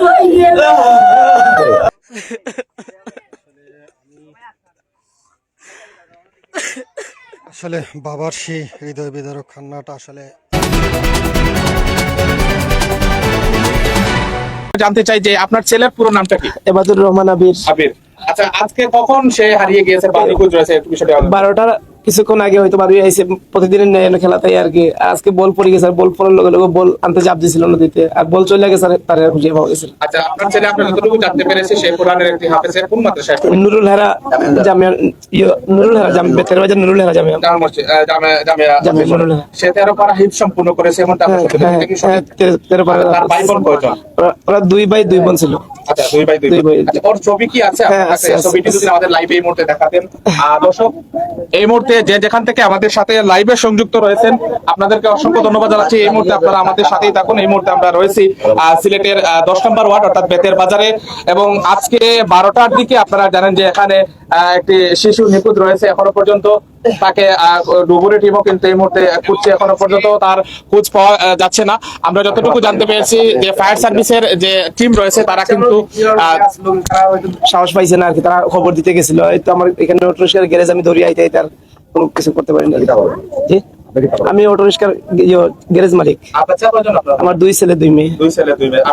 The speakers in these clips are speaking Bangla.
কই আসলে বাবার সেই হৃদয় বিদারক কান্নাটা আসলে জানতে চাই যে আপনার ছেলের পুরো নামটা কি? এবাদুর রহমান আবির। আবির। আচ্ছা আজকে কখন সে হারিয়ে গিয়েছে বা নিখোঁজ রয়েছে একটু বিষয়টা বলুন। কিছুক্ষণ আগে হয়তো বাড়ি আইসে প্রতিদিনের ন্যায় এনে খেলা তাই আর কি। আজকে বল পড়ে গেছে আর বল পড়ার লগে লগে বল আনতে চাপ দিছিল নদীতে। আর বল চলে গেছে আর তার খুঁজে পাওয়া গেছে আচ্ছা আপনার ছেলে আপনার যতটুকু জানতে পেরেছে সে কোরআনের একটি হাফেজে কোন মাদ্রাসায় নুরুল হেরা জামিয়া ইয়ে, নুরুল হেরা জামিয়া বেতের বাজার নুরুল হেরা জামিয়া। জামিয়া জামিয়া নুরুল হেরা। সে তেরো পারা হিফ সম্পূর্ণ করেছে সঠিক? তেরো- তেরো পারা তার ভাই বোন কয়জন? ওরা- ওরা দুই ভাই দুই বোন ছিল। আচ্ছা দুই ভাই দুই দুই বোন। ভাই। আচ্ছা, ওর ছবি কি আছে হ্যাঁ, আপনার কাছে? আছে, আছে, ছবিটি যদি আমাদের লাইভে এই মুহূর্তে দেখাতেন দর্শক এই মুহূর্তে যে যেখান থেকে আমাদের সাথে লাইভে সংযুক্ত রয়েছেন আপনাদেরকে অসংখ্য ধন্যবাদ জানাচ্ছি এই মুহূর্তে আপনারা আমাদের সাথেই থাকুন এই মুহূর্তে আমরা রয়েছি সিলেটের দশ নম্বর ওয়ার্ড অর্থাৎ বেতের বাজারে এবং আজকে বারোটার দিকে আপনারা জানেন যে এখানে একটি শিশু নিখোঁজ রয়েছে এখনও পর্যন্ত। তাকে ডুবুরি টিমও কিন্তু এই মুহূর্তে খুঁজছে এখনও পর্যন্ত। তার খোঁজ পাওয়া যাচ্ছে না। আমরা যতটুকু জানতে পেরেছি যে ফায়ার সার্ভিসের যে টিম রয়েছে তারা কিন্তু আহ, সাহস পাইছে না আর কি। তারা খবর দিতে গেছিল। এই তো আমার এখানে গ্যারেজ আমি ধরিয়ে আইতে তার কোনো কিছু করতে পারিনি জি? আমি অটো রিক্সার গ্যারেজ মালিক? আমার দুই ছেলে দুই মেয়ে। দুই ছেলে দুই মেয়ে।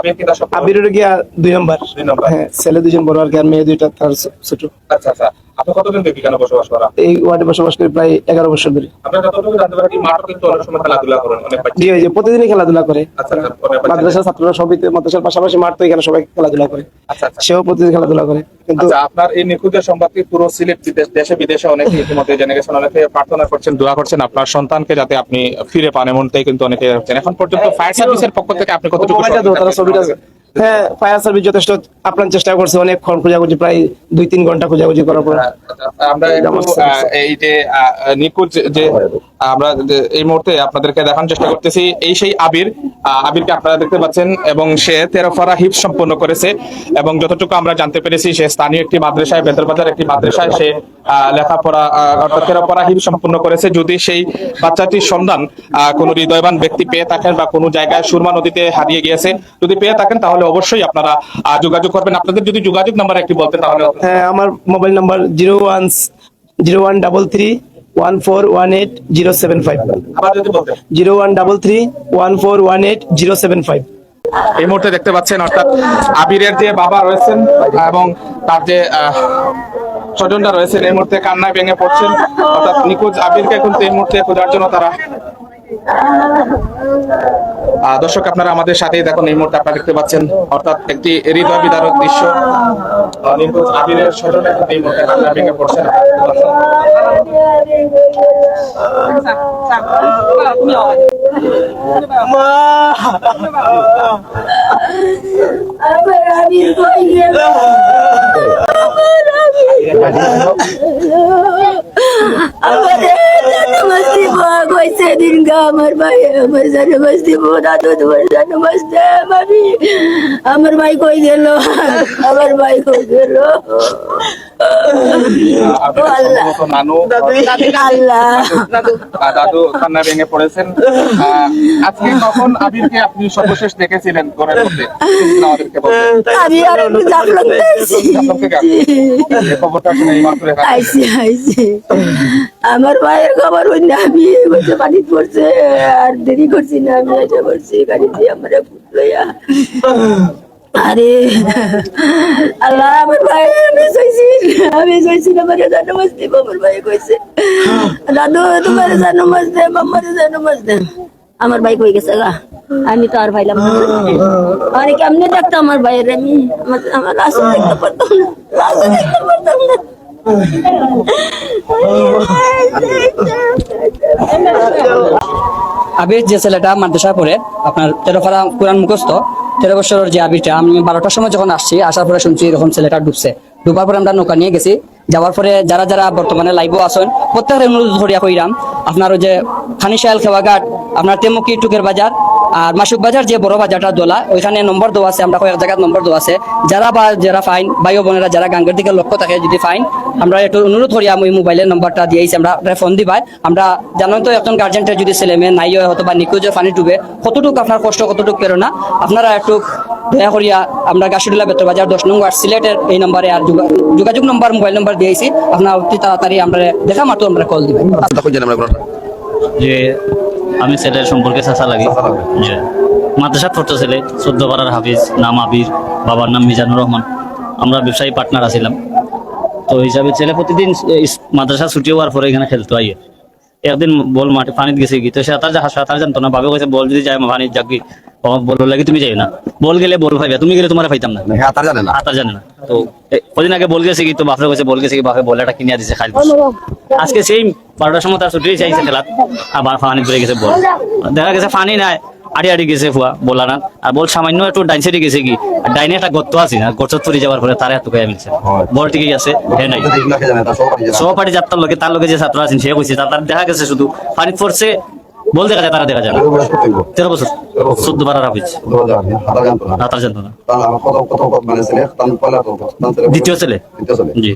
আবির গিয়া দুই নম্বর। দুই নম্বর। হ্যাঁ ছেলে দুইজন বড় আর মেয়ে দুইটা তার ছোট। আচ্ছা আচ্ছা। আপনি কতদিন থেকে এখানে বসবাস করা? এই ওয়ার্ডে বসবাস করি প্রায় এগারো বছর ধরে। আপনার যতটুকু জানতে পারি মাঠও কিন্তু অনেক সময় খেলাধুলা করেন অনেক জি ওই যে প্রতিদিনই খেলাধুলা করে। আচ্ছা আচ্ছা অনেক বাচ্চা মাদ্রাসা ছাত্ররা সবই মাদ্রাসার পাশাপাশি মাঠ তো এখানে সবাই খেলাধুলা করে। আচ্ছা সেও প্রতিদিন খেলাধুলা করে। কিন্তু আপনার এই সংবাদটি পুরো সিলেট দেশে বিদেশে অনেকে ইতিমধ্যে জেনে গেছেন অনেকে প্রার্থনা করছেন দোয়া করছেন আপনার সন্তানকে যাতে আপনি ফিরে পান এমনটাই কিন্তু অনেকে এখন পর্যন্ত ফায়ার সার্ভিসের পক্ষ থেকে আপনি কতটুকু ছবিটা হ্যাঁ ফায়ার সার্ভিস যথেষ্ট আপ্রাণ চেষ্টা করছে অনেকক্ষণ খোঁজাখুঁজি প্রায় দুই তিন ঘণ্টা খোঁজাখুঁজি করার পর। আমরা এই যে নিখোঁজ যে আমরা এই মুহূর্তে আপনাদেরকে দেখানোর চেষ্টা করতেছি এই সেই আবির আবিরকে আপনারা দেখতে পাচ্ছেন এবং সে তেরোফারা হিপ সম্পন্ন করেছে এবং যতটুকু আমরা জানতে পেরেছি সে স্থানীয় একটি মাদ্রাসায় বেতরবাজার একটি মাদ্রাসায় সে লেখাপড়া অর্থাৎ তেরোফারা হিপ সম্পন্ন করেছে যদি সেই বাচ্চাটির সন্ধান আহ, কোনো হৃদয়বান ব্যক্তি পেয়ে থাকেন বা কোনো জায়গায় সুরমা নদীতে হারিয়ে গিয়েছে যদি পেয়ে থাকেন তাহলে অবশ্যই আপনারা যোগাযোগ করবেন। আপনাদের যদি যোগাযোগ নাম্বার একটি বলতেন তাহলে হ্যাঁ আমার mobile number zero one zero one double three one four one eight zero seven five. আবার যদি বলতেন। Zero one double three one four one eight zero seven five. এই মুহূর্তে দেখতে পাচ্ছেন অর্থাৎ আবিরের যে বাবা রয়েছেন এবং তার যে স্বজনরা রয়েছেন এই মুহূর্তে কান্নায় ভেঙে পড়ছেন। অর্থাৎ নিখোঁজ আবিরকে কিন্তু এই মুহূর্তে খোঁজার জন্য তারা দর্শক আপনারা আমাদের সাথেই দেখুন এই মুহূর্তে আপনারা দেখতে পাচ্ছেন অর্থাৎ একটি হৃদয় বিদারক দৃশ্য পড়ছেন আমাদের দিনকা আমার ভাই আমার জন্মস্তি বোনা তো তোমার জন্মস্তি মামি আমার ভাই কই গেল? আমার ভাই কই গেল? আবিরের আল্লাহ। সম্ভবত নানু আল্লাহ। আহ, দাদু কান্না ভেঙে পড়েছেন। আজকে কখন আবিরকে আপনি সর্বশেষ দেখেছিলেন ঘরের মধ্যে? আমি আর খবরটা শুনে আমার ভাইয়ের খবর হই আমি পানি পড়ছে আর দেরি করছি না আমি এটা করছি গাড়ি দিয়ে আমার লইয়া। আরে আল্লাহ আমার ভাই আমি চাইছি আমি চাইছি আমার জানো মাছ দিব আমার ভাই কইছে। দাদু তোমার জানো দে মাম্মার জানো মাছ দে। আমার ভাই কই গেছে গা? আমি তো আর ভাইলাম। আরে কেমনে দেখতাম আমার ভাইয়ের আমি? আমার আমার লাশও দেখতে পারতাম না। লাশও দেখতে পারতাম না। আবির যে ছেলেটা মাদ্রাসায় পড়ে, আপনার তেরো ফারা কোরআন মুখস্থ, তেরো বছরের যে আবিরটা, আমি বারোটার সময় যখন আসছি, আসার পরে শুনছি এরকম ছেলেটা ডুবছে। ডুবার পরে আমরা নৌকা নিয়ে গেছি। যাওয়ার পরে যারা যারা বর্তমানে লাইভও আসেন প্রত্যেকের অনুরোধ ধরিয়া কইরাম আপনার ওই যে খানিশাল খেওয়াঘাট আপনার তেমুকি টুকের বাজার আর মাসুক বাজার যে বড় বাজারটা দোলা ওইখানে নম্বর দেওয়া আছে আমরা কয়েক জায়গায় নম্বর দেওয়া আছে। যারা বা যারা ফাইন ভাই ও বোনেরা যারা গাঙ্গের দিকে লক্ষ্য থাকে যদি ফাইন আমরা একটু অনুরোধ করি আমি মোবাইলের নম্বরটা দিয়েছি আমরা ফোন দিবাই আমরা জানেন তো একজন গার্জেন্টের যদি ছেলে মেয়ে নাই হয় হয়তো বা নিখোঁজ হয়ে পানি ডুবে কতটুকু আপনার কষ্ট কতটুকু প্রেরণা আপনারা একটু দয়া করিয়া আমরা গাছুডিলা বেতর বাজার দশ নম্বর সিলেটের এই নম্বরে আর যোগা- যোগাযোগ নম্বর মোবাইল নম্বর দিয়েছি। আপনার অতি তাড়াতাড়ি আমরা দেখা মাত্র আমরা কল দিবেন। যে আমি ছেলের সম্পর্কে চাচা লাগি। মাদ্রাসা পড়তো ছেলে চোদ্দ পাড়ার হাফিজ নাম আবির বাবার নাম মিজানুর রহমান। আমরা ব্যবসায়ী পার্টনার আছিলাম। তো হিসাবে ছেলে প্রতিদিন মাদ্রাসা ছুটি হওয়ার পরে এখানে খেলতো আইয়ে। একদিন বল মাঠে পানিতে গেছে কি তো সাঁতার সাঁতার জানতো না ভাবে কইছে বল যদি যায় পানির যাক কি বল লাগে তুমি যাই না। বল গেলে বল ভাইবা তুমি গেলে তোমার পাইতাম না। হাতার জানে না। হাতার জানে না। তো কদিন আগে বল গেছে কি তো বাপরে কইছে বল গেছে কি বাপে বলটা কিনিয়া দিছে খাই আজকে সেই বারোটার সময় তার ছুটি চাইছে আবার ফানি ধরে গেছে বল। দেখা গেছে ফানি নাই আড়ি আড়ি গেছে ফুয়া বলা না। আর বল সামান্য একটু ডাইন সাইডে গেছে কি ডাইনে একটা গর্ত আছে না গর্ত পড়ে যাওয়ার পরে তারা মিলছে। বল ঠিকই আছে হে নাই। তার সহপাঠী যাত্রার লোকে তার লোকে যে ছাত্র আছেন সে কইছে তার দেখা গেছে শুধু। পানি পড়ছে বল দেখা যায় তারা দেখা যায় তেরো বছর। চোদ্দ বারার হাফিজ দশ হাতার জানতো না। মানে দ্বিতীয় ছেলে? দ্বিতীয় ছেলে। জি।